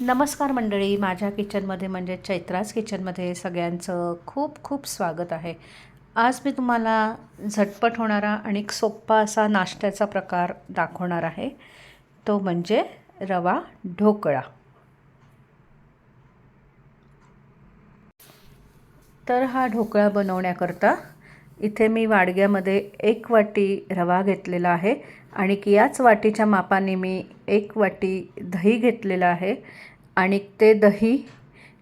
नमस्कार मंडळी. माझ्या किचनमध्ये म्हणजे चैत्राज किचनमध्ये सगळ्यांचं खूप खूप स्वागत आहे. आज मी तुम्हाला झटपट होणारा आणि एक सोप्पा असा नाश्त्याचा प्रकार दाखवणार आहे. तो म्हणजे रवा ढोकळा. तर हा ढोकळा बनवण्याकरता इथे मी वाडग्यामध्ये एक वाटी रवा घेतलेला आहे. आणि याच वाटीच्या मापाने मी एक वाटी दही घेतलेलं आहे. आणि ते दही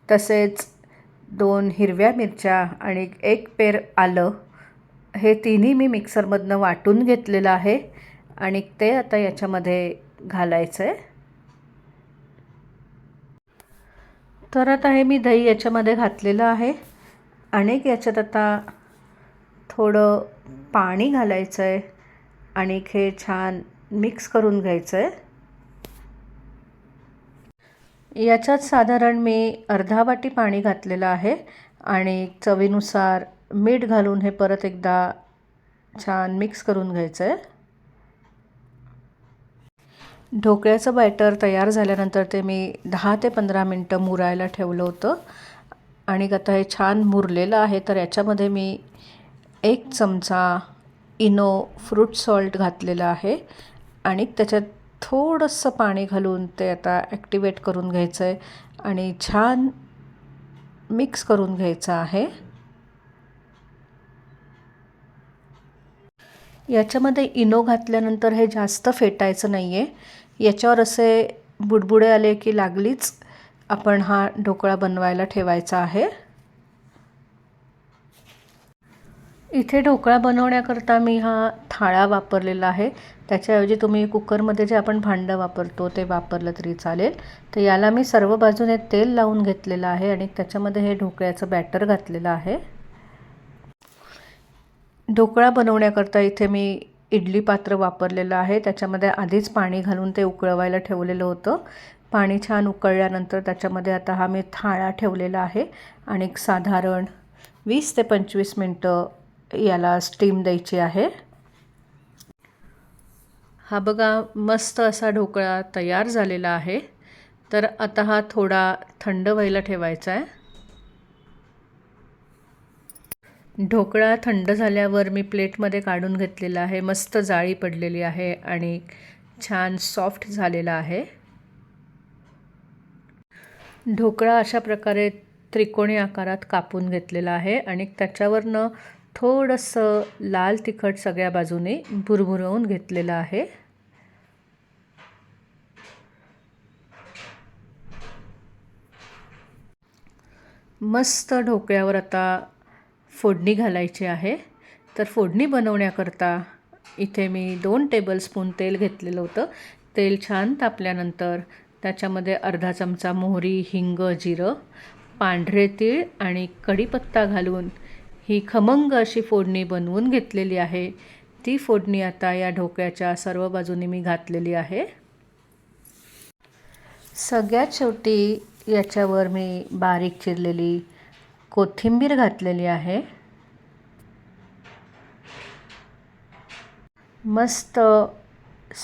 तसेच दोन हिरव्या मिरच्या आणि एक पेर आलं हे तिन्ही मी मिक्सरमधनं वाटून घेतलेलं आहे. आणि ते आता याच्यामध्ये घालायचं आहे तर आता हे मी दही याच्यामध्ये घातलेलं आहे. अनेक याच्यात आता थोडं पाणी घालायचं आहे आणि हे छान मिक्स करून घ्यायचं आहे याच्यात साधारण मी अर्धा वाटी पाणी घातलेलं आहे आणि चवीनुसार मीठ घालून हे परत एकदा छान मिक्स करून घ्यायचं आहे ढोकळ्याचं बॅटर तयार झाल्यानंतर ते मी दहा ते पंधरा मिनटं मुरायला ठेवलं होतं. आणि आता हे छान मुरलेलं आहे तर याच्यामध्ये मी एक चमचा इनो फ्रूट सॉल्ट घातलेलं आहे आणि त्याच्यात थोडंसं पाणी घालून ते आता ॲक्टिवेट करून घ्यायचं आहे आणि छान मिक्स करून घ्यायचं आहे. याच्यामध्ये इनो घातल्यानंतर हे जास्त फेटायचं नाही आहे याच्यावर असे बुडबुडे आले की लागलीच आपण हा ढोकळा बनवायला ठेवायचा आहे. इथे ढोकळा बनवण्याकरता मी हा थाळा वापरलेला आहे. त्याच्याऐवजी तुम्ही कुकरमध्ये जे आपण भांडं वापरतो ते वापरलं तरी चालेल. तर याला मी सर्व बाजूने तेल लावून घेतलेलं आहे आणि त्याच्यामध्ये हे ढोकळ्याचं बॅटर घातलेलं आहे. ढोकळा बनवण्याकरता इथे मी इडली पात्र वापरलेलं आहे. त्याच्यामध्ये आधीच पाणी घालून ते उकळवायला ठेवलेलं होतं. पाणी छान उकळल्यानंतर त्याच्यामध्ये आता हा मी थाळा ठेवलेला आहे. आणि साधारण वीस ते पंचवीस मिनटं याला स्टीम द्यायची आहे. हा बघा मस्त असा ढोकळा तयार झालेला आहे. तर आता हा थोडा थंड व्हायला ठेवायचा आहे. ढोकळा थंड झाल्यावर मी प्लेटमध्ये काढून घेतलेला आहे. मस्त जाळी पडलेली आहे आणि छान सॉफ्ट झालेला आहे. ढोकळा अशा प्रकारे त्रिकोणी आकारात कापून घेतलेला आहे आणि त्याच्यावरनं थोडंसं लाल तिखट सगळ्या बाजूने भुरभुरवून घेतलेलं आहे. मस्त ढोकळ्यावर आता फोडणी घालायची आहे. तर फोडणी बनवण्याकरता इथे मी दोन टेबलस्पून तेल घेतलेलं होतं. तेल छान तापल्यानंतर त्याच्यामध्ये अर्धा चमचा मोहरी हिंग जिरं पांढरे तीळ आणि कढीपत्ता घालून ही खमंग अशी फोडणी बनवून घेतलेली आहे. ती फोडणी आता या ढोक्याच्या सर्व बाजूनी मी घातलेली आहे. सगळ्यात शेवटी याच्यावर मी बारीक चिरलेली कोथिंबीर घातलेली आहे. मस्त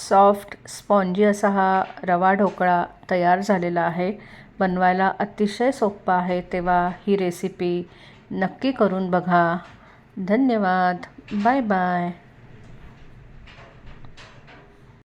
सॉफ्ट स्पॉन्जी असा हा रवा ढोकळा तयार झालेला आहे. बनवायला अतिशय सोपा आहे तेव्हा ही रेसिपी नक्की करून बघा. धन्यवाद. Bye bye.